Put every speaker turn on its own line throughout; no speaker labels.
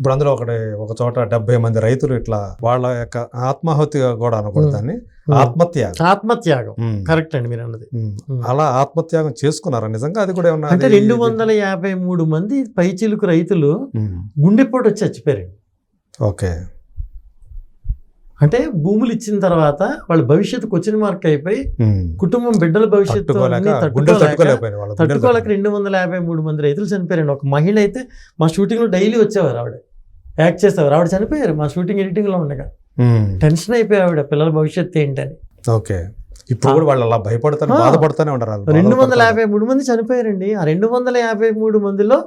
ఇప్పుడు అందులో ఒకటి ఒక చోట డెబ్బై మంది రైతులు ఇట్లా వాళ్ళ యొక్క ఆత్మాహుతి కూడా అనకూడదు దాన్ని. ఆత్మత్యాగం.
ఆత్మత్యాగం. కరెక్ట్ అండి మీరు అన్నది.
అలా ఆత్మత్యాగం చేసుకున్నారా? నిజంగా అది కూడా ఏమన్నా
అంటే రెండు వందల యాభై మూడు మంది పైచిలుకు రైతులు. గుండెపోటు వచ్చి చచ్చిపోయారండి.
ఓకే.
అంటే భూములు ఇచ్చిన తర్వాత వాళ్ళ భవిష్యత్తు క్వశ్చన్ మార్క్ అయిపోయి. కుటుంబం బిడ్డల భవిష్యత్తు
తట్టుకోలేక
రెండు వందల యాభై మూడు మంది రైతులు చనిపోయారండి. ఒక మహిళ అయితే మా షూటింగ్లో డైలీ వచ్చేవారు ఆవిడ. యాక్ట్ చేసేవారు ఆవిడ చనిపోయారు మా షూటింగ్ ఎడిటింగ్లో ఉండగా. టెన్షన్ అయిపోయి ఆవిడ పిల్లల భవిష్యత్తు ఏంటని
ఓకే ఇప్పుడు కూడా వాళ్ళు అలా భయపడతానే
ఆ.
బాధపడతానే ఉంటారు వాళ్ళు.
రెండు వందల. యాభై మూడు మంది చనిపోయారండి ఆ రెండు వందల యాభై మూడు మందిలో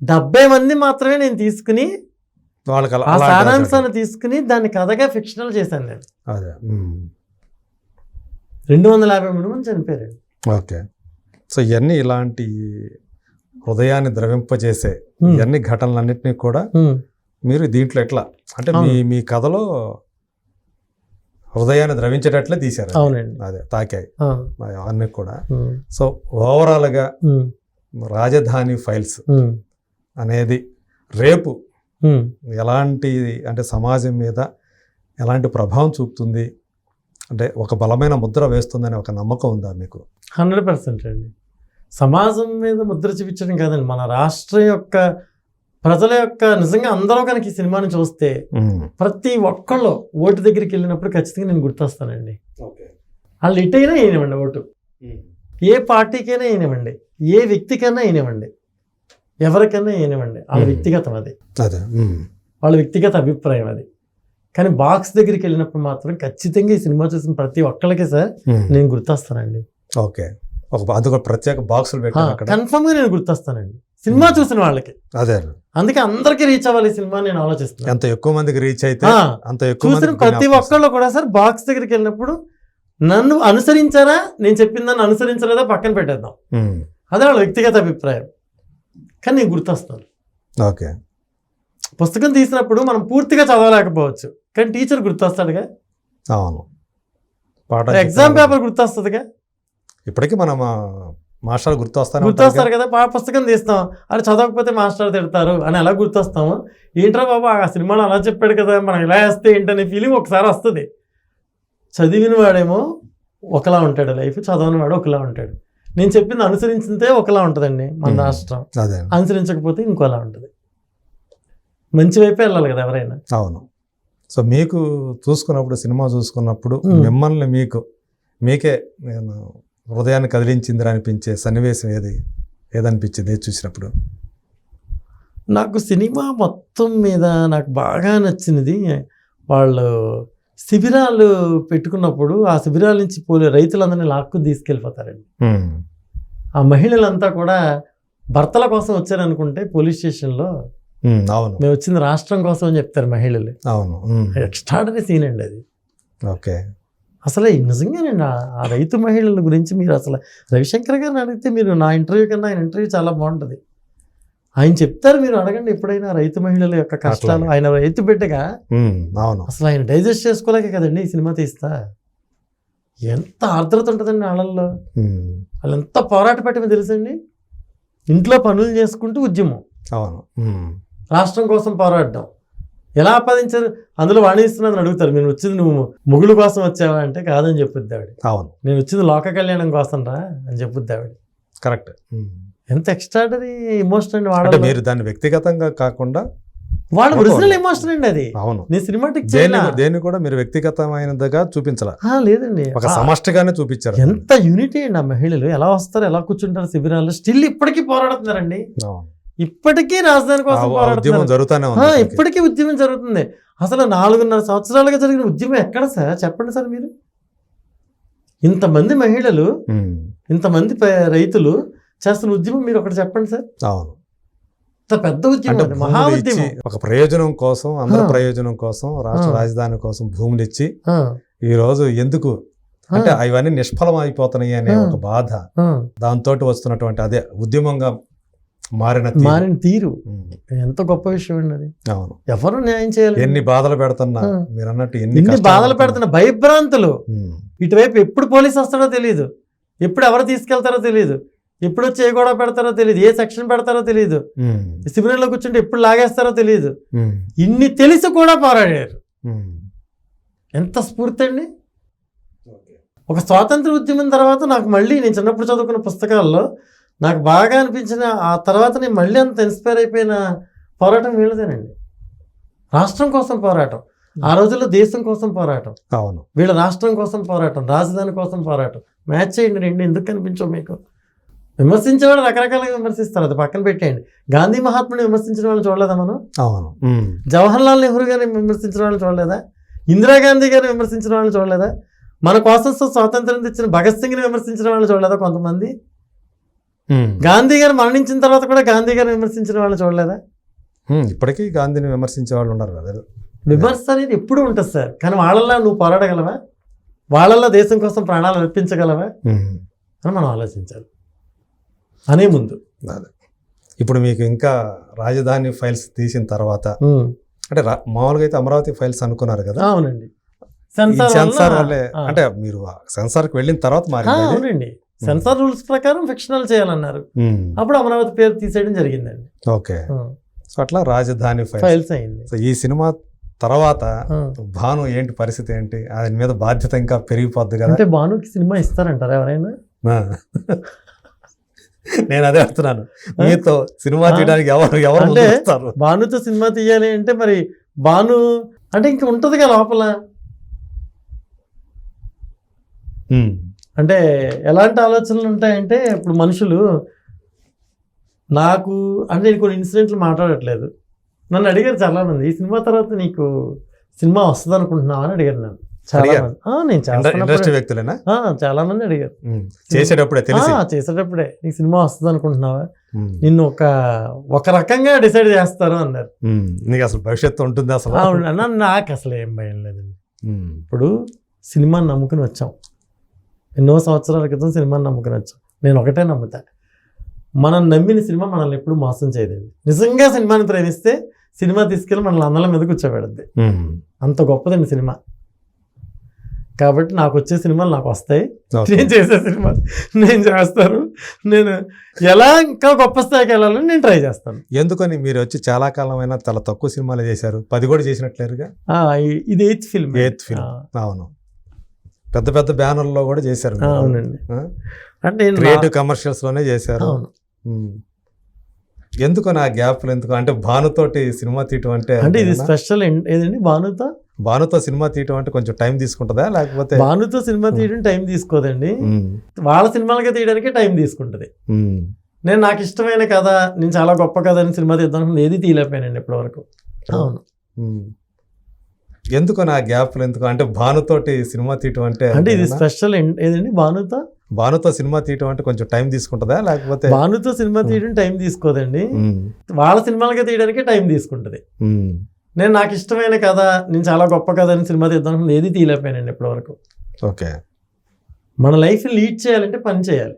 డెబ్బై మంది మాత్రమే నేను తీసుకుని
వాళ్ళకి అలా-
ఆ సారాంశాన్ని తీసుకుని దాన్ని కథగా ఫిక్షనల్ చేశాను నేను
అదే.
రెండు వందల యాభై మూడు మంది చనిపోయారండి
ఓకే సో ఇవన్నీ ఇలాంటి హృదయాన్ని ద్రవింపజేసే. ఇవన్నీ ఘటనలన్నింటినీ కూడా. మీరు దీంట్లో ఎట్లా అంటే మీ. మీ కథలో హృదయాన్ని ద్రవించేటట్లే తీశారు అది.
అవునండి
అదే తాకాయి. అన్నీ కూడా. సో ఓవరాల్గా. రాజధాని ఫైల్స్. అనేది రేపు. ఎలాంటి అంటే సమాజం మీద ఎలాంటి ప్రభావం చూపుతుంది అంటే ఒక బలమైన ముద్ర వేస్తుందనే ఒక నమ్మకం ఉందా మీకు
హండ్రెడ్ పర్సెంట్ అండి సమాజం మీద ముద్ర చూపించడం కాదండి మన రాష్ట్రం యొక్క ప్రజల యొక్క నిజంగా అందరూ కనుక ఈ సినిమాని చూస్తే ప్రతి ఒక్కళ్ళు ఓటు దగ్గరికి వెళ్ళినప్పుడు ఖచ్చితంగా నేను గుర్తొస్తానండి. వాళ్ళు ఇటైనా వేయనివ్వండి ఓటు. ఏ పార్టీకైనా వేయనివ్వండి ఏ వ్యక్తికైనా వేయనివ్వండి ఎవరికైనా వేయనివ్వండి వాళ్ళ. వ్యక్తిగతం అది. వాళ్ళ వ్యక్తిగత అభిప్రాయం అది. కానీ బాక్స్ దగ్గరికి వెళ్ళినప్పుడు మాత్రం ఖచ్చితంగా ఈ సినిమా చూసిన ప్రతి ఒక్కళ్ళకి సార్. నేను గుర్తొస్తానండి.
ఓకే. ఒక ప్రత్యేక బాక్సులు అక్కడ.
కన్ఫర్మ్గా నేను గుర్తొస్తానండి. సినిమా. చూసిన వాళ్ళకి.
అదే
అందుకే అందరికీ రీచ్ అవ్వాలి ఈ సినిమా నేను ఆలోచిస్తున్నాను
ఎంత ఎక్కువ మందికి రీచ్ అయితే అంత ఎక్కువ
చూసిన ప్రతి ఒక్కళ్ళు కూడా సార్ బాక్స్ దగ్గరికి వెళ్ళినప్పుడు నన్ను అనుసరించారా? నేను చెప్పిన దాన్ని అనుసరించలేదా? పక్కన పెట్టేద్దాం. అదే వాళ్ళ వ్యక్తిగత అభిప్రాయం. కానీ నేను గుర్తొస్తాను.
ఓకే.
పుస్తకం తీసినప్పుడు మనం పూర్తిగా చదవలేకపోవచ్చు. కానీ టీచర్ గుర్తొస్తాడుగా?
అవును. పాట
ఎగ్జామ్ పేపర్ గుర్తొస్తుందిగా?
ఇప్పటికీ మనం మాస్టర్ గుర్తొస్తానే
గుర్తొస్తారు కదా. పా పుస్తకం తీస్తాం. అది చదవకపోతే మాస్టర్ తిడతారు అని ఎలా గుర్తొస్తాము? ఏంట్రా బాబు ఆ సినిమాలో అలా చెప్పాడు కదా మనం ఇలా వేస్తే ఏంటనే ఫీలింగ్ ఒకసారి వస్తుంది. చదివిన వాడేమో ఒకలా ఉంటాడు లైఫ్ చదవని వాడు ఒకలా ఉంటాడు. నేను చెప్పింది అనుసరించితే ఒకలా ఉంటుందండి మన. రాష్ట్రం.
అదే
అనుసరించకపోతే ఇంకోలా ఉంటుంది. మంచి వైపే వెళ్ళాలి కదా ఎవరైనా.
అవును. సో మీకు చూసుకున్నప్పుడు సినిమా చూసుకున్నప్పుడు. మిమ్మల్ని మీకు మీకే నేను హృదయాన్ని కదిలించింది అనిపించే సన్నివేశం ఏది? ఏదనిపించింది? ఏది చూసినప్పుడు?
నాకు సినిమా మొత్తం మీద నాకు బాగా నచ్చినది వాళ్ళు శిబిరాలు పెట్టుకున్నప్పుడు ఆ శిబిరాల నుంచి పోలే రైతులందరినీ లాక్కుని తీసుకెళ్ళిపోతారండి. ఆ మహిళలంతా కూడా భర్తల కోసం వచ్చారనుకుంటే పోలీస్ స్టేషన్లో
అవును.
మేము వచ్చింది రాష్ట్రం కోసం అని చెప్తారు మహిళలు.
అవును ఉమ్.
ఎక్స్ట్రాడనరీ సీన్ అండి అది.
ఓకే.
అసలు నిజంగానండి ఆ- ఆ రైతు మహిళల గురించి మీరు అసలు రవిశంకర్ గారిని అడిగితే మీరు నా ఇంటర్వ్యూ కన్నా ఆయన ఇంటర్వ్యూ చాలా బాగుంటుంది. ఆయన చెప్తారు మీరు అడగండి ఎప్పుడైనా రైతు మహిళల యొక్క కష్టాలు. ఆయన రైతు బిడ్డగా
అవును.
అసలు ఆయన డైజెస్ట్ చేసుకోలేక కదండి ఈ సినిమా తీస్తా? ఎంత ఆర్ద్రత ఉంటుందండి వాళ్ళల్లో వాళ్ళు ఎంత పోరాట పెట్టమో తెలుసండి? ఇంట్లో పనులు చేసుకుంటూ ఉద్యమం.
అవును.
రాష్ట్రం కోసం పోరాడడం. ఎలా ఆపాదించారు? అందులో వాణిస్తున్నదని అడుగుతారు నేను వచ్చింది నువ్వు మొగుడు కోసం వచ్చావా? అంటే కాదని చెప్పుద్ది ఆవిడ.
అవును.
నేను వచ్చింది లోక కళ్యాణం కోసం రా అని చెప్పుద్ది ఆవిడ.
కరెక్ట్.
ఎంత ఎక్స్ట్రాడరీ ఎమోషన్ అండి వాడ
మీరు దాన్ని వ్యక్తిగతంగా కాకుండా
వాళ్ళ
అవును.
ఒరిజినల్ ఎమోషన్ అండి అది.
అవును.
నేను సినిమాటిక్
దేన్ని కూడా మీరు వ్యక్తిగతమైనదిగా చూపించాల.
లేదండి.
ఒక సమష్టిగానే చూపించారు.
ఎంత యూనిటీ అండి ఆ మహిళలు. ఎలా వస్తారు ఎలా కూర్చుంటారు శిబిరాల్లో? స్టిల్ ఇప్పటికీ పోరాడుతున్నారండి.
అవును.
ఇప్పటికీ రాజధాని కోసం
ఉద్యమం జరుగుతానే ఉంది ఇప్పటికీ.
ఉద్యమం జరుగుతుంది. అసలు నాలుగున్నర సంవత్సరాలుగా జరిగిన ఉద్యమం ఎక్కడ సార్? చెప్పండి సార్ మీరు. ఇంతమంది మహిళలు ఇంతమంది రైతులు చేస్తున్న ఉద్యమం మీరు ఒకటి చెప్పండి సార్.
అవును.
పెద్ద ఉద్యమం మహా ఉద్యమం.
ఒక ప్రయోజనం కోసం అందరి. ప్రయోజనం కోసం రాష్ట్ర. రాజధాని కోసం భూములు ఇచ్చి ఈ రోజు ఎందుకు? అంటే అవన్నీ నిష్ఫలం అయిపోతున్నాయి అనే. ఒక బాధ. దాంతో వస్తున్నటువంటి అదే ఉద్యమంగా మారిన తీరు.
మారిన తీరు. ఎంత గొప్ప విషయం అండి అది.
అవును.
ఎవరు న్యాయం చేయాలి?
ఎన్ని బాధలు పెడుతున్నా. మీరు అన్నట్టు ఎన్ని
బాధలు పెడుతున్న. భయభ్రాంతులు. ఇటువైపు ఎప్పుడు పోలీసు వస్తాడో తెలియదు ఎప్పుడు ఎవరు తీసుకెళ్తారో తెలియదు ఎప్పుడు వచ్చి ఏ గొడవ పెడతారో తెలియదు ఏ సెక్షన్ పెడతారో తెలియదు శిబిరంలో కూర్చుంటే ఎప్పుడు లాగేస్తారో తెలియదు ఇన్ని తెలిసి కూడా పోరాడారు. ఎంత స్ఫూర్తి అండి. ఒక స్వాతంత్ర ఉద్యమం తర్వాత నాకు మళ్ళీ నేను చిన్నప్పుడు చదువుకున్న పుస్తకాల్లో నాకు బాగా అనిపించిన ఆ తర్వాత నేను మళ్ళీ అంత ఇన్స్పైర్ అయిపోయిన పోరాటం వీళ్ళదేనండి. రాష్ట్రం కోసం పోరాటం. ఆ రోజుల్లో దేశం కోసం పోరాటం.
అవును.
వీళ్ళ రాష్ట్రం కోసం పోరాటం రాజధాని కోసం పోరాటం. మ్యాచ్ చేయండి రెండు ఎందుకు కనిపించవు మీకు? విమర్శించేవాడు రకరకాలుగా విమర్శిస్తారు. అది పక్కన పెట్టేయండి. గాంధీ మహాత్ముని విమర్శించిన వాళ్ళని చూడలేదా మనం?
అవును. ఉమ్,
జవహర్లాల్ నెహ్రూ గారిని విమర్శించిన వాళ్ళని చూడలేదా? ఇందిరాగాంధీ గారిని విమర్శించిన వాళ్ళని చూడలేదా? మన కోసం స్వాతంత్రం తెచ్చిన భగత్ సింగ్ని విమర్శించిన వాళ్ళని చూడలేదా కొంతమంది? గాంధీ గారు మరణించిన తర్వాత కూడా గాంధీ గారిని విమర్శించిన వాళ్ళని చూడలేదా?
ఇప్పటికీ గాంధీని విమర్శించే వాళ్ళు ఉన్నారు కదా
విమర్శ అనేది ఎప్పుడూ ఉంటుంది సార్. కానీ వాళ్ళల్లో నువ్వు పోరాడగలవా? వాళ్ళల్లో దేశం కోసం ప్రాణాలు అర్పించగలవా? అని మనం ఆలోచించాలి. అనే ముందు.
ఇప్పుడు మీకు ఇంకా రాజధాని ఫైల్స్ తీసిన తర్వాత. అంటే మామూలుగా అయితే అమరావతి ఫైల్స్ అనుకున్నారు కదా?
అవునండి. సెన్సార్ వల్ల-.
అంటే మీరు సెన్సార్కి వెళ్ళిన తర్వాత మారింది అది?
అవునండి. సెన్సార్ రూల్స్ ప్రకారం ఫిక్షనల్ చేయాలన్నారు. అప్పుడు అమరావతి పేరు తీసేయడం జరిగిందండి.
ఓకే. సో అట్లా రాజధాని ఫైల్స్.
అయింది.
సో ఈ సినిమా తర్వాత. భాను ఏంటి పరిస్థితి ఏంటి? ఆయన మీద బాధ్యత ఇంకా పెరిగిపోద్ది కదా.
అంటే భానుకి సినిమా ఇస్తారంటారా ఎవరైనా.
నేను అదే అడుగుతున్నాను మీతో సినిమా. తీయడానికి ఎవరు ఎవరు
అంటే- భానుతో సినిమా తీయాలి అంటే మరి భాను అంటే ఇంక ఉంటుంది కదా లోపల అంటే ఎలాంటి ఆలోచనలు ఉంటాయంటే ఇప్పుడు మనుషులు నాకు అంటే నేను కొన్ని ఇన్సిడెంట్లు మాట్లాడట్లేదు. నన్ను అడిగారు చాలా మంది ఈ సినిమా తర్వాత నీకు సినిమా వస్తుంది అనుకుంటున్నావా అని అడిగారు నన్ను. నేను చాలా మంది అడిగారు.
చేసేటప్పుడే
చేసేటప్పుడే. నీకు సినిమా వస్తుంది అనుకుంటున్నావా నిన్ను ఒక ఒక రకంగా డిసైడ్ చేస్తారు అన్నారు.
నీకు అసలు భవిష్యత్తు ఉంటుంది అసలు?
నాకు అసలు ఏం భయం లేదండి. ఇప్పుడు సినిమాని నమ్ముకుని వచ్చాం. ఎన్నో సంవత్సరాల క్రితం సినిమాని నమ్ముకుని వచ్చాం నేను ఒకటే నమ్ముతా. మనం నమ్మిన సినిమా మనల్ని ఎప్పుడు మోసం చేయదండి. నిజంగా సినిమాని ప్రేమిస్తే సినిమా తీసుకెళ్ళి మనల్ని అందల మీద కూర్చోబెడద్ది. అంత గొప్పదండి సినిమా. కాబట్టి నాకు వచ్చే సినిమాలు నాకు వస్తాయి. నేను చేసే సినిమా నేను చేస్తాను నేను ఎలా ఇంకా గొప్ప స్థాయికి వెళ్ళాలని నేను ట్రై చేస్తాను.
ఎందుకని? మీరు వచ్చి చాలా కాలమైనా చాలా తక్కువ సినిమాలు చేశారు. పది కూడా చేసినట్లేరుగా?
ఇది ఎయిత్ ఫిల్మ్.
Eighth film. అవును. పెద్ద పెద్ద బ్యానర్లో కూడా చేశారు.
అవునండి? అంటే
క్రియేటివ్ కమర్షియల్స్లోనే చేశారు.
అవును.
ఎందుకు నా గ్యాప్లు ఎందుకు? అంటే భానుతోటి సినిమా తీయటం అంటే
అంటే ఇది? స్పెషల్ ఏదండి? భానుతో?
భానుతో సినిమా తీయటం అంటే కొంచెం టైం తీసుకుంటుందా? లేకపోతే
భానుతో సినిమా తీయడం టైం తీసుకోదండి. వాళ్ళ సినిమాలకి తీయడానికి టైం తీసుకుంటుంది. నేను నాకు ఇష్టమైన కథ నేను చాలా గొప్ప కథ అని సినిమా తీద్దాం ఏది తీయలేకపోయానండి ఇప్పటివరకు. అవును.
ఎందుకు నా గ్యాప్లు ఎందుకు? అంటే భానుతోటి సినిమా తీయటం అంటే
అంటే ఇది? స్పెషల్ ఏదండి? భానుతో?
భానుతో సినిమా తీయటం అంటే కొంచెం టైం తీసుకుంటుందా? లేకపోతే
భానుతో సినిమా తీయడం టైం తీసుకోదండి. వాళ్ళ సినిమాలకి తీయడానికి టైం తీసుకుంటుంది. నేను నాకు ఇష్టమైన కథ నేను చాలా గొప్ప కథ అని సినిమా తీద్దాం ఏది తీయలేకపోయానండి ఇప్పటివరకు.
ఓకే.
మన లైఫ్ లీడ్ చేయాలంటే పని చేయాలి.